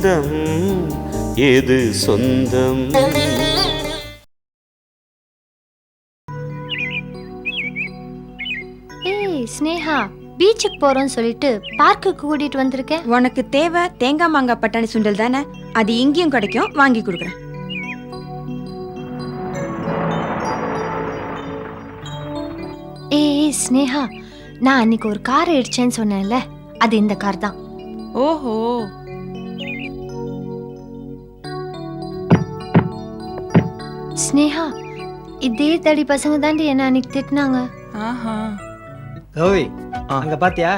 பந்தம் எது சொந்தம்? ஏய் ஸ்னேகா பீச்சுக்கு போறோம்னு சொல்லிட்டு பார்க்குக்கு கூட்டிட்டு வந்திருக்கேன். உனக்கு தேவை தேங்காய் மாங்காய் பட்டாணி சுண்டல் தானே? அது இங்கேயும் கிடைக்கும் வாங்கி கொடுக்குறேன். ஏய் ஸ்னேகா நான் அன்னைக்கு ஒரு கார் அடிச்சேன்னு சொன்னேன்ல அது இந்த கார் தான். ஓஹோ. ஸ்னேகா இதே தடி பசங்க தாண்டி என்ன அன்னைக்கு திட்டினாங்க? ஆஹா. கௌரி ஆ. அங்க பாத்தியா?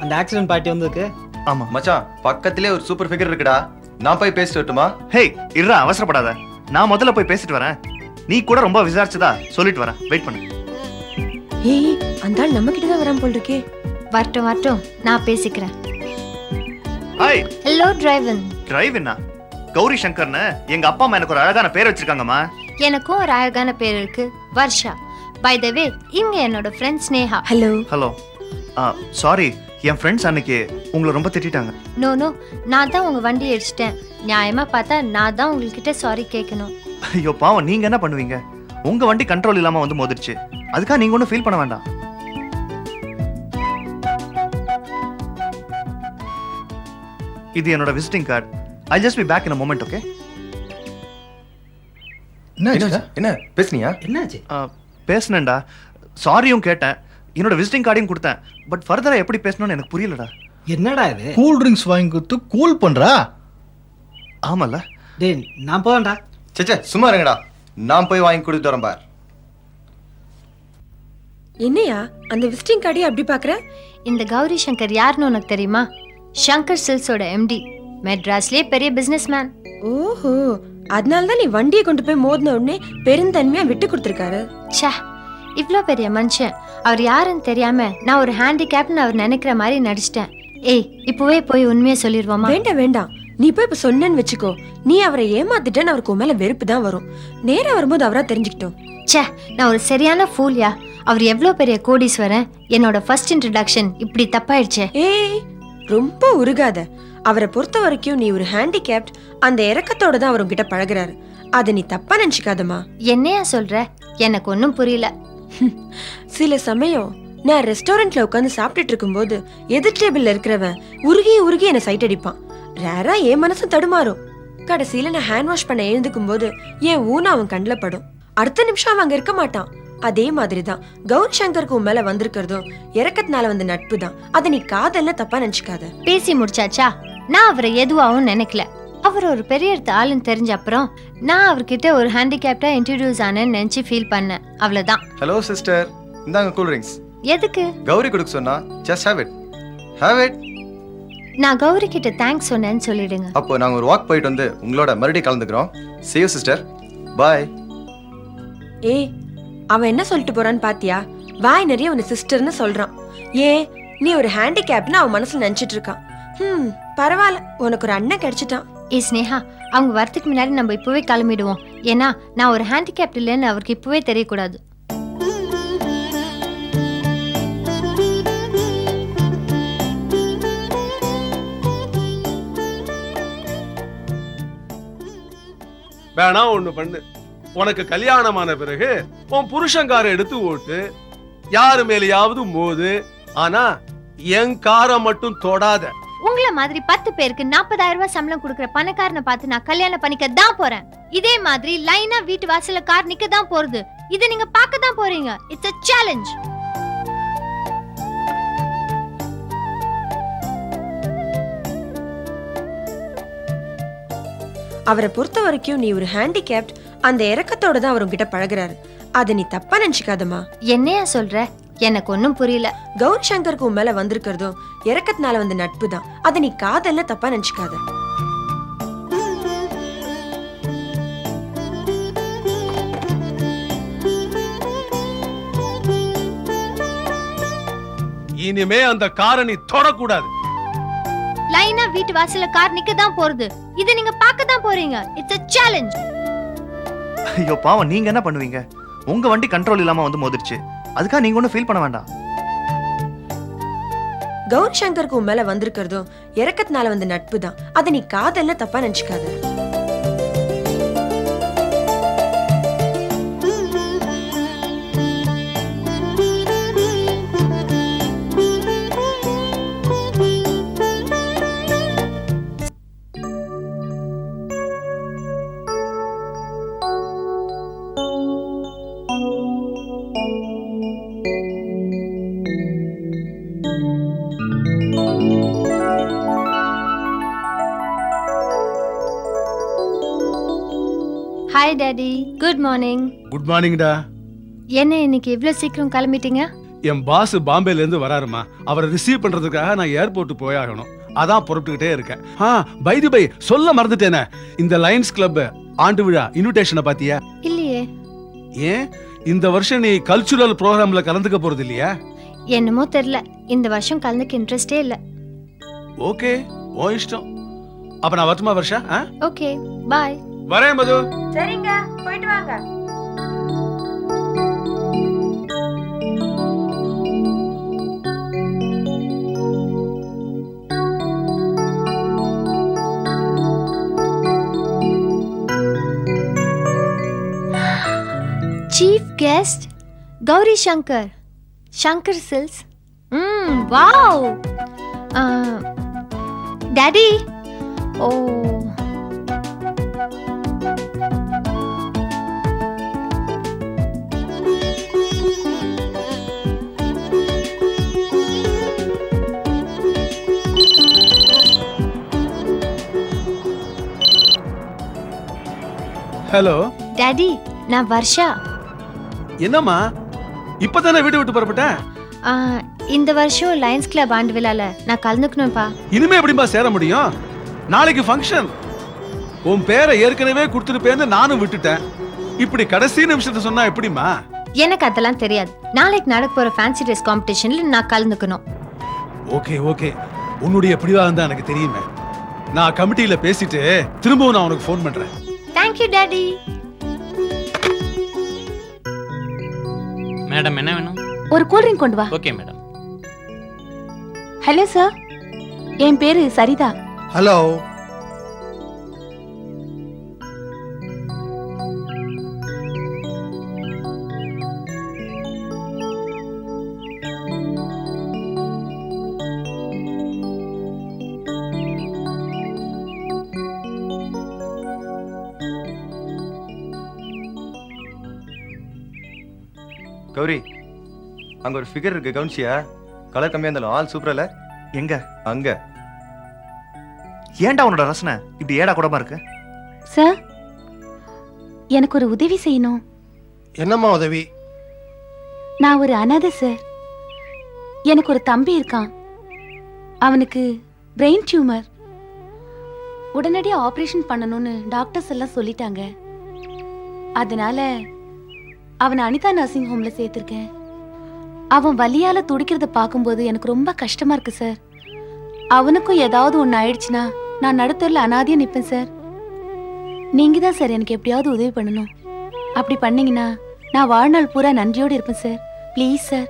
அந்த ஆக்சிடென்ட் பார்ட்டி வந்திருக்கு. ஆமா மச்சான் பக்கத்திலே ஒரு சூப்பர் ஃபிகர் இருக்குடா. நான் போய் பேசிட்டு வரட்டுமா? ஹேய் இருடா அவசரப்படாத. நான் முதல்ல போய் பேசிட்டு வரேன். நீ கூட ரொம்ப விசாரிச்சதா? சொல்லிட்டு வரேன். வெயிட் பண்ணு. ஏய் அந்த ஆள் நம்ம கிட்ட தான் வரான் போல் இருக்கே வரட்டும் வரட்டும். நான் பேசிக்கிறேன். ஹாய் ஹலோ டிரைவன் டிரைவ் என்ன கௌரி சங்கர்னு எங்க அப்பா அம்மா எனக்கு ஒரு அழகான பேர் வச்சிருக்காங்கம்மா. எனக்கும் ஒரு அழகான பேர் இருக்கு வர்ஷா. பை த வே இவங்க என்னோட friend Sneha. Hello hello sorry என் ஃப்ரெண்ட்ஸ் அன்னைக்கு உங்களை ரொம்ப திட்டிட்டாங்க. நோ நோ நான் தான் உங்க வண்டி அடிச்சிட்டேன் நியாயமா பார்த்தா நான் தான் உங்ககிட்ட சாரி கேட்கணும் ஐயோ பாவம் நீங்க என்ன பண்ணுவீங்க? உங்க வண்டி கண்ட்ரோல் இல்லாம வந்து மோதிருச்சு. அதுக்காக நீங்க ஒன்றும் ஃபீல் பண்ண வேண்டாம். இது என்னோட visiting card I just be back in moment okay என்ன என்ன? பேசுனியா? என்னாச்சு? பேசினேன்டா. சாரியும் கேட்டேன். என்னோட விசிட்டிங் கார்டையும் கொடுத்தேன். பட் ஃபர்தரா எப்படி பேசணும்னு எனக்கு புரியலடா. என்னடா இது? கூல் ட்ரிங்க்ஸ் வாங்கி கொடுத்து கூல் பண்றா? ஆமால டேய் நான் போவேன்டா சேச்சே சும்மா இருங்கடா. நான் போய் வாங்கி கொடுத்துட்டு வரேன் பார். என்னையா அந்த விசிட்டிங் கார்டையே அப்படி பாக்குற? இந்த கௌரி சங்கர் யாருன்னு உனக்கு தெரியுமா? சங்கர் சில்ஸோட எம்டி மெட்ராஸ்லயே பெரிய பிசினஸ் மேன் ஓஹோ அதனால தான் நீ வண்டியை கொண்டு போய் மோதின உடனே பெருந்தன்மையா விட்டு கொடுத்துருக்காரு. ச்சே இவ்ளோ பெரிய மனுஷன். அவர் யாருன்னு தெரியாம நான் ஒரு ஹேண்டிகேப்னு அவர் நினைக்கிற மாதிரி நடிச்சிட்டேன். ஏய் இப்பவே போய் உண்மையை சொல்லிடுவோமா வேண்டாம் வேண்டாம். நீ போய் இப்ப சொன்னேன்னு வச்சுக்கோ. நீ அவரை ஏமாத்திட்டேன்னு அவருக்கு மேல வெறுப்பு தான் வரும். நேரா வரும்போது அவரா தெரிஞ்சுக்கிட்டோம். ச்சே நான் ஒரு சரியான ஃபூல்யா அவர் எவ்வளோ பெரிய கோடீஸ்வரன்? என்னோட ஃபர்ஸ்ட் இன்ட்ரடக்ஷன் இப்படி தப்பாயிடுச்சே. ஏய் ரொம்ப உருகாத. அவரை பொறுத்த வரைக்கும் நீ ஒரு ஹேண்டிகேப்ட் அந்த இறக்கத்தோட தான் அவர் உன்கிட்ட பழகுறாரு. அதை நீ தப்பா நினைச்சுக்காதம்மா. என்னையா சொல்ற? எனக்கு ஒன்றும் புரியல. சில சமயம் நான் ரெஸ்டாரண்ட்ல உட்காந்து சாப்பிட்டுட்டு இருக்கும்போது எதிர் டேபிள்ல இருக்கிறவன் உருகி உருகி என்னை சைட் அடிப்பான். ரேரா என் மனசும் தடுமாறும். கடைசியில நான் ஹேண்ட் வாஷ் பண்ண எழுந்துக்கும் போது என் ஊன அவன் கண்ணில் படும். அடுத்த நிமிஷம் அவன் அங்க இருக்க மாட்டான். அதே மாதிரி தான் கௌரி சங்கருக்கு உன் மேல வந்திருக்கிறதும் இறக்கத்தினால வந்த நட்பு தான். அதை நீ காதல்ல தப்பா நினைச்சுக்காத. பேசி முடிச்சாச்சா? நான் அவரை எதுவாகவும் நினைக்கல. அவர் ஒரு பெரிய இடத்து ஆளுன்னு தெரிஞ்ச அப்புறம் நான் அவர்கிட்ட ஒரு ஹேண்டிகேப்டா இன்ட்ரடியூஸ் ஆனேன்னு நினைச்சு ஃபீல் பண்ணேன். அவ்வளவுதான். ஹலோ சிஸ்டர் இந்தாங்க கூல் ட்ரிங்க்ஸ் எதுக்கு? கௌரி கொடுக்க சொன்னா just have it have it நான் கௌரி கிட்ட தேங்க்ஸ் சொன்னேன்னு சொல்லிடுங்க. அப்போ நாங்க ஒரு வாக் போயிட்டு வந்து உங்களோட மறுபடியும் கலந்துக்கிறோம். See you சிஸ்டர் பாய் ஏய் அவன் என்ன சொல்லிட்டு போறான்னு பாத்தியா? வாய் நிறைய உன்னை சிஸ்டர்னு சொல்றான். ஏன் நீ ஒரு ஹேண்டிகேப்னு அவன் மனசுல நினைச்சிட்டு இருக்கான். ஹம். பரவாயில்ல உனக்கு ஒரு அண்ணன் கிடைச்சிட்டான். ஏ ஸ்னேகா அவங்க வரதுக்கு முன்னாடி நம்ம இப்பவே கிளம்பிடுவோம். ஏன்னா நான் ஒரு ஹேண்டிகேப்ட் இல்லைன்னு அவருக்கு இப்பவே தெரியக்கூடாது. வேணா ஒண்ணு பண்ணு. உனக்கு கல்யாணமான பிறகு உன் புருஷன் எடுத்து ஓட்டு. யாரு மேலேயாவது மோது. ஆனா என் காரை மட்டும் தொடாத. உங்களை மாதிரி பத்து பேருக்கு நாற்பதாயிரம் ரூபாய் சம்பளம் கொடுக்குற பணக்காரனை பார்த்து நான் கல்யாணம் பண்ணிக்க தான் போறேன். இதே மாதிரி லைனா வீட்டு வாசல்ல கார் நிக்க தான் போறது. இதை நீங்க பார்க்க தான் போறீங்க. இட்ஸ் a சேலஞ்ச் அவரை பொறுத்த வரைக்கும் நீ ஒரு ஹேண்டிகேப்ட் அந்த இறக்கத்தோட தான் அவர் உன்கிட்ட பழகுறாரு. அதை நீ தப்பா நினைச்சுக்காதம்மா. என்னையா சொல்ற? எனக்கு ஒன்றும் புரியல. கௌரி சங்கருக்கு உன் மேல வந்திருக்கிறதும் இறக்கத்தினால வந்த நட்பு தான் அதை நீ காதல்ல தப்பா நினைச்சுக்காத. இனிமே அந்த காரை நீ தொடக்கூடாது. லைனா வீட்டு வாசல்ல கார் நிக்க தான் போறது. இதை நீங்க பார்க்க தான் போறீங்க. இட்ஸ் a சேலஞ்ச் ஐயோ பாவம் நீங்க என்ன பண்ணுவீங்க? உங்க வண்டி கண்ட்ரோல் இல்லாம வந்து மோதிருச்சு. அதுக்காக நீங்க ஒன்றும் ஃபீல் பண்ண வேண்டாம். கௌரி சங்கருக்கு உன் மேல வந்திருக்கிறதும் இறக்கத்தினால வந்த நட்பு தான் அதை நீ காதல்ல தப்பா நினைச்சுக்காத. Hi daddy good morning good மார்னிங்டா என்ன இன்னைக்கு இவ்ளோ சீக்கிரம் கிளம்பிட்டீங்க? என் பாஸ் பாம்பேல இருந்து வராருமா. அவரை ரிசீவ் பண்றதுக்காக நான் ஏர்போர்ட் போயாகணும். அதான் புறப்பட்டுக்கிட்டே இருக்கேன். ஆ பைது பை சொல்ல மறந்துட்டேனே. இந்த லயன்ஸ் கிளப் ஆண்டு விழா இன்விடேஷனை பாத்தியா? இல்லையே. ஏன்? இந்த வருஷம் நீ கல்ச்சுரல் ப்ரோக்ராம்ல கலந்துக்க போறது இல்லையா? என்னமோ தெரியல. இந்த வருஷம் கலந்துக்கு இன்ட்ரெஸ்டே இல்ல. ஓகே ஓ இஷ்டம். அப்ப நான் வரட்டுமா வருஷா? ஓகே பாய் வரேன் மது. சரிங்க போயிட்டு வாங்க. சீஃப் கெஸ்ட் கௌரி சங்கர் சங்கர் சில்ஸ் ம் wow daddy oh hello. Daddy நான் வர்ஷா. என்னம்மா? இப்பதானே வீடு விட்டு புறப்பட்டேன் ஆ, இந்த வருஷம் லயன்ஸ் கிளப் ஆண்டு விழால நான் கலந்துக்கணும்ப்பா. இனிமே எப்படிம்மா சேர முடியும்? நாளைக்கு ஃபங்க்ஷன் உன் பேரை ஏற்கனவே கொடுத்துருப்பேன்னு நானும் விட்டுட்டேன். இப்படி கடைசி நிமிஷத்தை சொன்னா எப்படிம்மா? எனக்கு அதெல்லாம் தெரியாது. நாளைக்கு நடக்க போற ஃபேன்சி ட்ரெஸ் காம்படிஷன்ல நான் கலந்துக்கணும். Okay okay. உன்னுடைய பிடிவாதம் தான் எனக்கு தெரியுமே. நான் கமிட்டியில பேசிட்டு திரும்பவும் நான் உனக்கு ஃபோன் பண்றேன். தேங்க்யூ டாடி மேடம் என்ன வேணும்? ஒரு கூல்ட்ரிங்க் கொண்டு வா. ஓகே மேடம் ஹலோ சார் என் பேரு சரிதா. ஹலோ கௌரி அங்க ஒரு ஃபிகர் இருக்கு கவுன்சியா கலர் கம்மியா இருந்தாலும் ஆள் சூப்பரா இல்ல? எங்க? அங்க. ஏன்டா உன்னோட ரசனை? இப்படி ஏடா கூடமா இருக்கு? சார் எனக்கு ஒரு உதவி செய்யணும். என்னம்மா உதவி? நான் ஒரு அனாதை சார். எனக்கு ஒரு தம்பி இருக்கான். அவனுக்கு பிரெயின் டியூமர் உடனடியாக ஆபரேஷன் பண்ணணும்னு டாக்டர்ஸ் எல்லாம் சொல்லிட்டாங்க. அதனால அவனை அனிதா நர்சிங் ஹோம்ல சேர்த்திருக்கேன். அவன் வலியால துடிக்கிறத பார்க்கும்போது எனக்கு ரொம்ப கஷ்டமா இருக்கு சார். அவனுக்கும் ஏதாவது ஒன்று ஆயிடுச்சுன்னா நான் நடுத்தரில் அனாதியா நிற்பேன் சார். நீங்க தான் சார் எனக்கு எப்படியாவது உதவி பண்ணணும். அப்படி பண்ணீங்கன்னா நான் வாழ்நாள் பூரா நன்றியோடு இருப்பேன் சார். Please sir.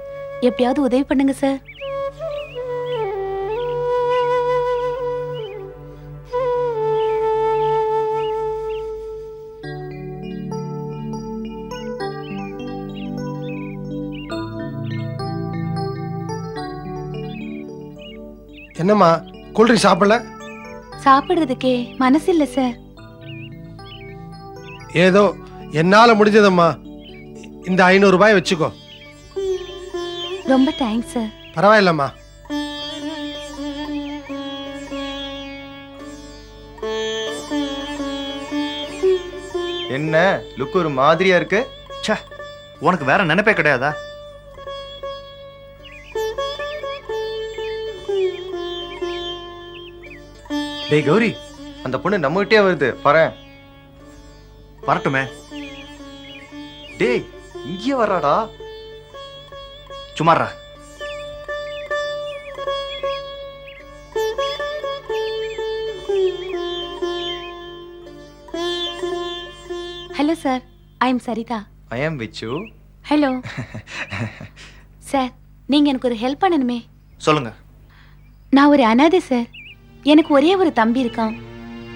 எப்படியாவது உதவி பண்ணுங்க சார். என்னம்மா கூல்ட்ரிங்க் சாப்பிடல? சாப்பிடுறதுக்கே மனசு இல்லை சார் ஏதோ என்னால முடிஞ்சதம்மா. இந்த ஐநூறு ரூபாய் வச்சுக்கோ. ரொம்ப தேங்க்ஸ் சார் பரவாயில்லம்மா. என்ன லுக் ஒரு மாதிரியா இருக்கு? ச்சே உனக்கு வேற நினைப்பே கிடையாதா? டேய் கௌரி அந்த பொண்ணு நம்ம கிட்டே வருது. பாரு வரட்டுமே. டேய் இங்கே வர்றாடா. சுமாரா hello sir I am Saritha I am Vichu hello sir நீங்க எனக்கு ஒரு ஹெல்ப் பண்ணணுமே. சொல்லுங்க. நான் ஒரு அனாதை சார் எனக்கு ஒரே ஒரு தம்பி இருக்கான்.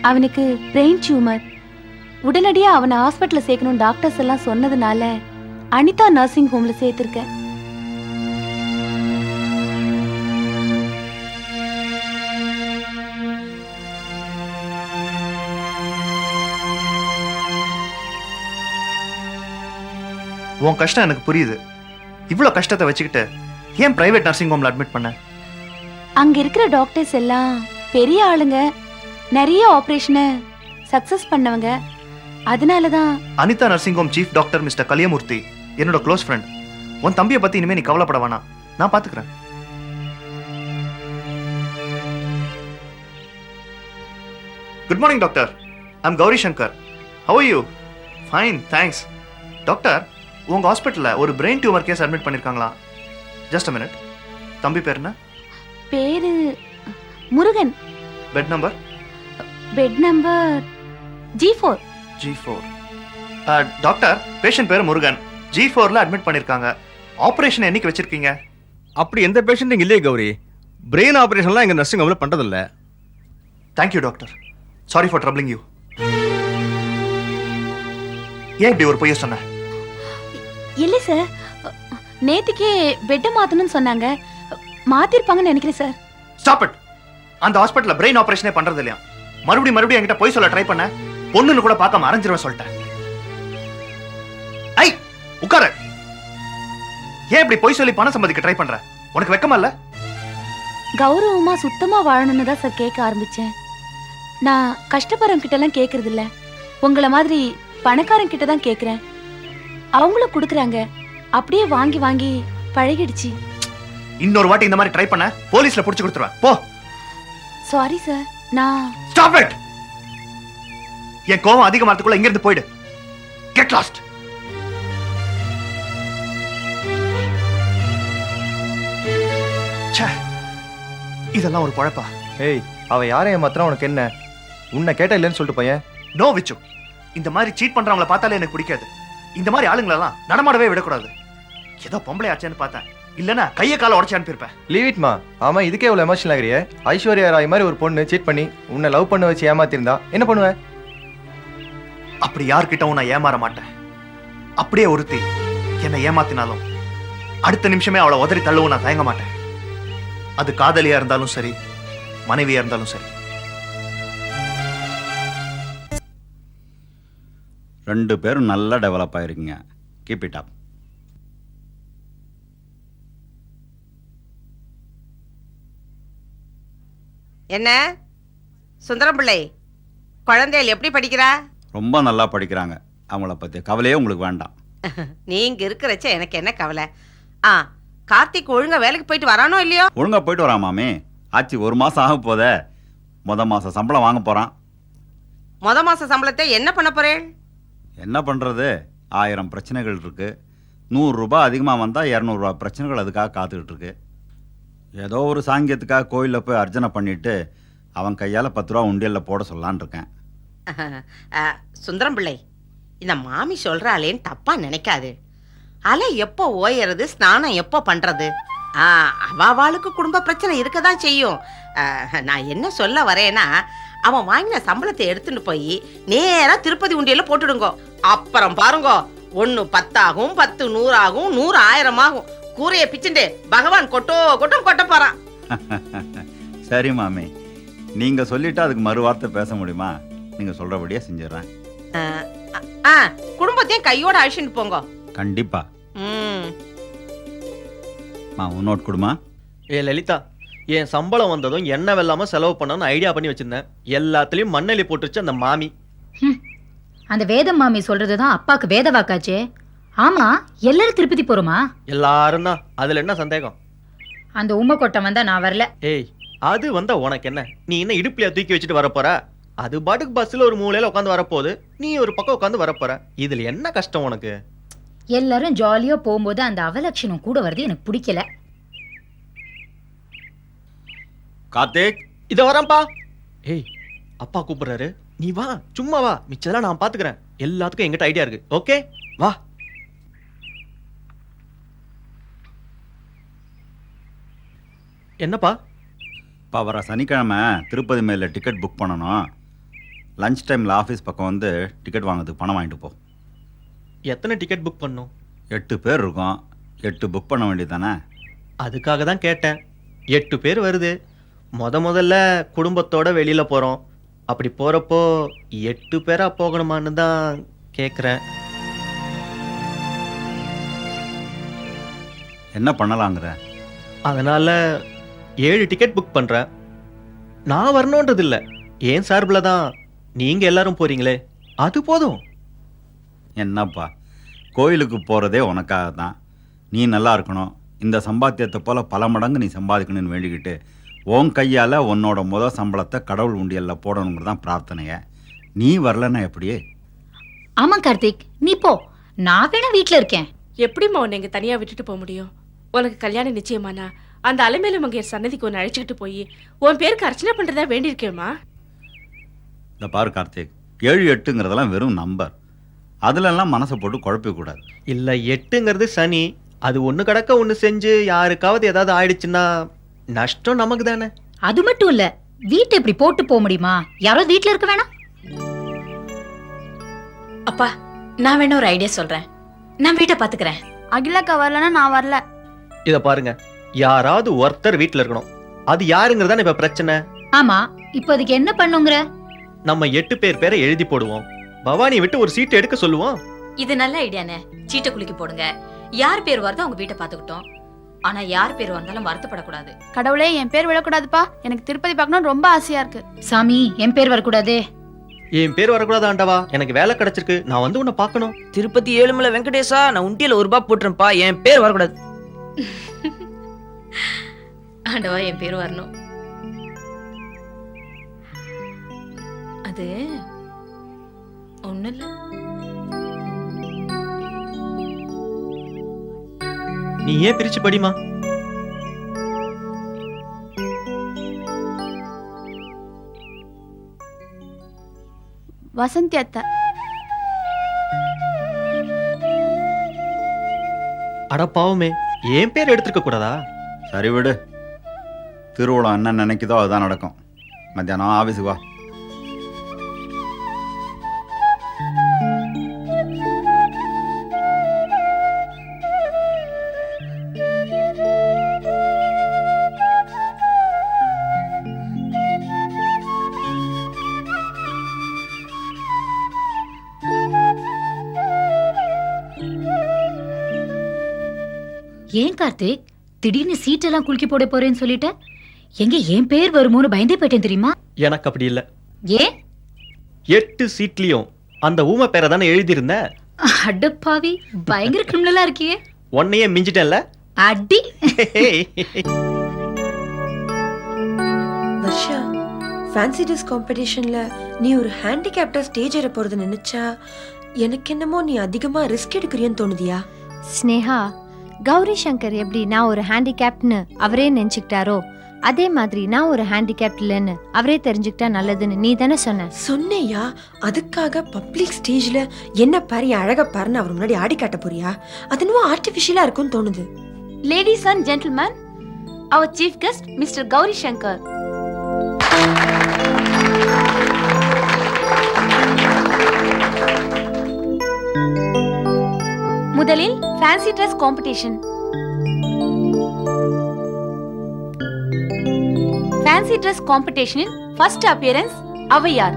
அவனுக்கு பிரெயின் டியூமர் உடனடியா அவனை ஹாஸ்பிட்டல்ல சேர்க்கணும் டாக்டர்ஸ் எல்லாம் சொன்னதுனால அனிதா நர்சிங் ஹோம்ல சேர்த்திருக்கேன் உன் கஷ்டம் எனக்கு புரியுது. இவ்வளோ கஷ்டத்தை வச்சுக்கிட்டு ஏன் பிரைவேட் நர்சிங் ஹோம்ல அட்மிட் பண்ண? அங்க இருக்கிற டாக்டர்ஸ் எல்லாம் பெரிய ஆளுங்க. நிறைய ஆபரேஷனை சக்சஸ் பண்ணவங்க. அதனால தான் Anitha nursing home chief doctor mister Kaliyamoorthy என்னோட க்ளோஸ் ஃப்ரெண்ட் உன் தம்பியை பத்தி இனிமே நீ கவலைப்பட வேணாம். நான் பாத்துக்கிறேன். Good morning doctor I'm Gauri Shankar how you fine thanks doctor உங்க ஹாஸ்பிட்டல்ல ஒரு பிரெயின் டியூமர் கேஸ் அட்மிட் பண்ணிருக்காங்களா? ஜஸ்ட் அ மினிட் தம்பி பேர் என்ன? பேரு Murugan. Bed number bed number G four G four doctor patient பேர் முருகன். ஜி ஃபோர்ல அட்மிட் பண்ணிருக்காங்க. ஆபரேஷன் என்னைக்கு வச்சிருக்கீங்க? அப்படி எந்த பேஷண்ட் இல்லையே கௌரி. பிரெயின் ஆபரேஷன்லாம் எங்க நர்சிங் ஹோம்ல பண்றதில்ல. Thank you doctor sorry for troubling you ஏன் இப்படி ஒரு பொய்ய சொன்ன? இல்லை சார் நேத்திக்கே பெட்டை மாத்தணும்னு சொன்னாங்க. மாத்திருப்பாங்கன்னு நினைக்கிறேன் சார் ஸ்டாப் இட் அந்த ஹாஸ்பிட்டல்ல பிரெயின் ஆபரேஷனே பண்றது இல்லையா? மறுபடியும் மறுபடியும் என்கிட்ட பொய் சொல்ல ட்ரை பண்ண பொண்ணுன்னு கூட பார்க்காம அரைஞ்சிருவேன் சொல்லிட்டேன். ஐ உட்கார. ஏன் இப்படி பொய் சொல்லி பணம் சம்பாதிக்க ட்ரை பண்ற? உனக்கு வெக்கமா இல்ல? கௌரவமா சுத்தமா வாழணும்னு தான் சார் கேட்க ஆரம்பிச்சேன். நான் கஷ்டப்படுறவங்க கிட்ட எல்லாம் கேக்குறது இல்ல. உங்கள மாதிரி பணக்காரங்க கிட்ட தான் கேக்குறேன். அவங்களும் கொடுக்குறாங்க. அப்படியே வாங்கி வாங்கி பழகிடுச்சு. இன்னொரு வாட்டி இந்த மாதிரி ட்ரை பண்ண போலீஸ்ல புடிச்சு கொடுத்துருவேன். போ. சாரி சார் நான் ஸ்டாப் இட் என் கோவம் அதிகமாறதுக்குள்ள இங்க இருந்து போயிடு. கெட் லாஸ்ட் இதெல்லாம் ஒரு பழப்பா ஏய் அவ யாரை ஏமாத்துறா? உனக்கு என்ன? உன்னை கேட்ட இல்லைன்னு சொல்லிட்டு பையன். நோ விச்சு இந்த மாதிரி சீட் பண்றவங்கள பார்த்தாலே எனக்கு பிடிக்காது. இந்த மாதிரி ஆளுங்களெல்லாம் நடமாடவே விடக்கூடாது. ஏதோ பொம்பளை ஆச்சேன்னு பார்த்தேன். இல்லனா கைய கால உடச்சு அனுப்பியிருப்பேன். லீவ் இட்மா ஆமா இதுக்கே இவ்வளவு எமோஷனல் ஆகிறியே. ஐஸ்வர்யா ராய் மாதிரி ஒரு பொண்ணு சீட் பண்ணி உன்னை லவ் பண்ண வச்சு ஏமாத்திருந்தா என்ன பண்ணுவ? அப்படி யார்கிட்டவும் நான் ஏமாற மாட்டேன். அப்படியே ஒருத்தி என்னை ஏமாத்தினாலும் அடுத்த நிமிஷமே அவளை உதறி தள்ளவும் நான் தயங்க மாட்டேன். அது காதலியா இருந்தாலும் சரி மனைவியா இருந்தாலும் சரி. ரெண்டு பேரும் நல்லா டெவலப் ஆயிருக்கீங்க. கீப் இட் அப் என்ன? சுந்தரம் பிள்ளை குழந்தைகள் எப்படி படிக்கிறா? ரொம்ப நல்லா படிக்கிறாங்க. அவங்கள பற்றி கவலையே உங்களுக்கு வேண்டாம். நீங்க இருக்கிறச்ச எனக்கு என்ன கவலை? ஆ கார்த்திக் ஒழுங்கா வேலைக்கு போயிட்டு வரானோ இல்லையோ? ஒழுங்கா போயிட்டு வரான் மாமி. ஆச்சு ஒரு மாதம் ஆக போதே முத மாதம் சம்பளம் வாங்க போகிறான் முத மாச சம்பளத்தை என்ன பண்ண போறேன் என்ன பண்ணுறது ஆயிரம் பிரச்சனைகள் இருக்குது நூறுரூபா அதிகமாக வந்தால் இரநூறுவா பிரச்சனைகள் அதுக்காக காத்துக்கிட்டு இருக்கு. ஏதோ ஒரு சாங்கியத்துக்காக கோயிலில் போய் அர்ச்சனை பண்ணிட்டு அவன் கையால் பத்து ரூபா உண்டியலில் போட சொல்லலான்னு இருக்கேன். சுந்தரம் பிள்ளை இந்த மாமி சொல்கிறாளேன்னு தப்பாக நினைக்காது. அலை எப்போ ஓயறது ஸ்நானம் எப்போ பண்ணுறது ஆ, அவாவாளுக்கு குடும்ப பிரச்சனை இருக்க தான் செய்யும் நான் என்ன சொல்ல வரேன்னா அவன் வாங்கின சம்பளத்தை எடுத்துட்டு போய் நேராக திருப்பதி உண்டியில் போட்டுடுங்கோ. அப்புறம் பாருங்க ஒன்று பத்தாகும் பத்து நூறாகும் நூறு ஆயிரம் ஆகும் கூரையை பிச்சுண்டு பகவான் கொட்டோ கொட்டும் கொட்ட போறான். சரி மாமி. நீங்கள் சொல்லிட்டு அதுக்கு மறு வார்த்தை பேச முடியுமா? நீங்கள் சொல்கிறபடியே செஞ்சிடுறேன். குடும்பத்தையும் கையோட அழிச்சுட்டு போங்க. கண்டிப்பாக ம். மா உன் நோட் கொடுமா? ஏ லலிதா என் சம்பளம் வந்ததும் எண்ணெய் வெல்லாம செலவு பண்ணணும்னு ஐடியா பண்ணி வச்சிருந்தேன். எல்லாத்துலயும் மண்ணெலி போட்டுருச்சு அந்த மாமி. அந்த வேத மாமி சொல்றதுதான் அப்பாக்கு வேத வாக்காச்சே. ஆமா எல்லாரும் திருப்பதி போறோமா? எல்லாரும் தான் அதுல என்ன சந்தேகம்? அந்த உம்ம கொட்டை வந்தா நான் வரல. ஏய் அது வந்தா உனக்கு என்ன? நீ என்ன இடுப்புல தூக்கி வச்சுட்டு வரப்போற? அது பாட்டுக்கு பஸ்ல ஒரு மூலையில உட்காந்து வரப்போகுது. நீ ஒரு பக்கம் உட்காந்து வரப்போற. இதுல என்ன கஷ்டம் உனக்கு? எல்லாரும் ஜாலியா போகும்போது அந்த அவலட்சணம் கூட வருது எனக்கு பிடிக்கல. கார்த்திக் இத வரேன்ப்பா. ஏய் அப்பா கூப்பிடுறாரு. நீ வா சும்மா வா. மிச்சதெல்லாம் நான் பாத்துக்கிறேன். எல்லாத்துக்கும் எங்கிட்ட ஐடியா இருக்கு. ஓகே வா. என்னப்பா? இப்போ வர சனிக்கிழமை திருப்பதி மேல டிக்கெட் புக் பண்ணணும். லஞ்ச் டைமில் ஆஃபீஸ் பக்கம் வந்து டிக்கெட் வாங்குறதுக்கு பணம் வாங்கிட்டு போ. எத்தனை டிக்கெட் புக் பண்ணும்? எட்டு பேர் இருக்கோம். எட்டு புக் பண்ண வேண்டியது தானே அதுக்காக தான் கேட்டேன். எட்டு பேர் வருது. முத முதல்ல குடும்பத்தோட வெளியில போறோம். அப்படி போறப்போ எட்டு பேரா போகணுமான்னு தான் கேட்குறேன் என்ன பண்ணலாங்கிற? அதனால ஏழு டிக்கெட் புக் பண்றேன். நான் வரணுன்றது இல்ல ஏன் சார்பில் தான்? நீங்க எல்லாரும் போறீங்களே. அது போதும். என்னப்பா கோயிலுக்கு போகிறதே உனக்காக தான். நீ நல்லா இருக்கணும். இந்த சம்பாத்தியத்தை போல் பல மடங்கு நீ சம்பாதிக்கணும்னு வேண்டிக்கிட்டு உன் கையால் உன்னோட முத சம்பளத்தை கடவுள் உண்டியலில் போடணுங்கிறது தான் பிரார்த்தனைய. நீ வரலன்னா எப்படி? ஆமா கார்த்திக். நீ போ. நான் வேணா வீட்ல இருக்கேன். எப்படிம்மா உன்னை இங்க தனியா விட்டுட்டு போக முடியும்? உனக்கு கல்யாணம் நிச்சயமானா? அந்த அலைமேலு மங்கையர் சன்னதிக்கு உன்னை அழைச்சிக்கிட்டு போய் உன் பேருக்கு அர்ச்சனை பண்றதா வேண்டியிருக்கேம்மா. இந்த பாரு கார்த்திக் ஏழு எட்டுங்கிறதெல்லாம் வெறும் நம்பர். அதுலெல்லாம் மனசை போட்டு குழப்பிக்கூடாது இல்ல எட்டுங்கிறது சனி. அது ஒண்ணு கடக்க ஒண்ணு செஞ்சு யாருக்காவது ஏதாவது ஆயிடுச்சுன்னா நஷ்டம் நமக்கு தானே? அது மட்டும் இல்ல வீட்டை இப்படி போட்டு போக முடியுமா? யாரோ வீட்ல இருக்க வேணாம். அப்பா நான் வேணா ஒரு ஐடியா சொல்றேன். நான் வீட்டை பாத்துக்கிறேன் அகிலாக்கா வரலன்னா நான் வரல. இத பாருங்க. யாராவது ஒருத்தர் வீட்ல இருக்கணும். அது யாருங்கிறதானே இப்ப பிரச்சனை? ஆமா இப்போ அதுக்கு என்ன பண்ணுங்கிற? நம்ம எட்டு பேர் பேரை எழுதி போடுவோம். பவானி விட்டு ஒரு சீட் எடுக்க சொல்லுவோம். இது நல்ல ஐடியானே சீட்டை குலுக்கி போடுங்க. யார் பேர் வருதோ அவங்க வீட்டை பாத்துக்கிட்டோம் ஆனா யார் பேர் வந்தாலும் வருத்தப்படக்கூடாது. கடவுளே என் பேர் விழக்கூடாதுப்பா. எனக்கு திருப்பதி பார்க்கணும் ரொம்ப ஆசையா இருக்கு. சாமி என் பேர் வரக்கூடாதே. என் பேர் வரக்கூடாது ஆண்டவா. எனக்கு வேலை கிடைச்சிருக்கு. நான் வந்து உன்னை பார்க்கணும். திருப்பதி ஏழுமலை வெங்கடேசா நான் உண்டியல ஒரு ரூபாய் போட்டுறேன்ப்பா என் பேர் வரக்கூடாது. ஆண்டவா என் பேர் வரணும் அது ஒண்ணு இல்ல நீ ஏன் பிரிச்சு படிமா வசந்தி அத்தை. அட பாவமே என் பேர் எடுத்துக்க கூடாதா? சரி விடு திருவிழா என்ன நினைக்குதோ அதுதான் நடக்கும். மத்தியானம் ஆஃபீஸுக்கு வா. ஏன் கார்த்திக்? திடீர்னு சீட் எல்லாம் குலுக்கி போட போறேன்னு சொல்லிட்ட எங்க என் பேர் வருமோன்னு பயந்தே போயிட்டேன் தெரியுமா? எனக்கு அப்படி இல்ல. ஏன் எட்டு சீட்லயும் அந்த ஊமை பேரை தானே எழுதியிருந்த? அடப்பாவி பயங்கர கிரிமினலா இருக்கியே. உன்னையே மிஞ்சிட்டேன்ல. அடி. வர்ஷா ஃபேன்சி ட்ரெஸ் காம்படிஷன்ல நீ ஒரு ஹேண்டிகேப்டா ஸ்டேஜ் ஏற போறது நினைச்சா எனக்கு என்னமோ நீ அதிகமா ரிஸ்க் எடுக்கிறியன்னு தோணுதியா? ஸ்னேகா கௌரி சங்கர் எப்படி நான் ஒரு ஹேண்டிகேப்ட்னு அவரே நினைச்சுக்கிட்டாரோ அதே மாதிரி நான் ஒரு ஹேண்டிகேப்ட் இல்லைன்னு அவரே தெரிஞ்சுக்கிட்டா நல்லதுன்னு நீ தானே சொன்ன. சொன்னேயா? அதுக்காக பப்ளிக் ஸ்டேஜ்ல என்ன பாரு என் அழக பாருன்னு அவர் முன்னாடி ஆடி காட்ட போறியா? அது இன்னும் ஆர்டிபிஷியலா இருக்கும்னு தோணுது. Ladies and gentlemen our chief guest mister Gauri Shankar. முதலில் fancy dress competition fancy dress காம்படிஷனின் first appearance அவையார்.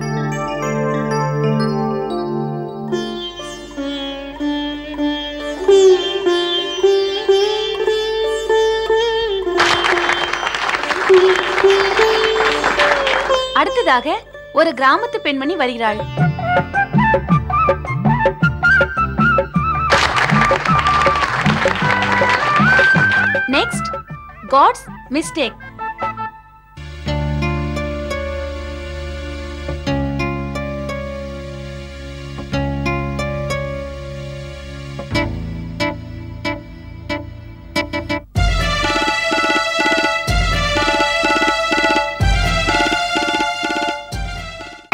அடுத்ததாக ஒரு கிராமத்து பெண்மணி வருகிறாள். God's mistake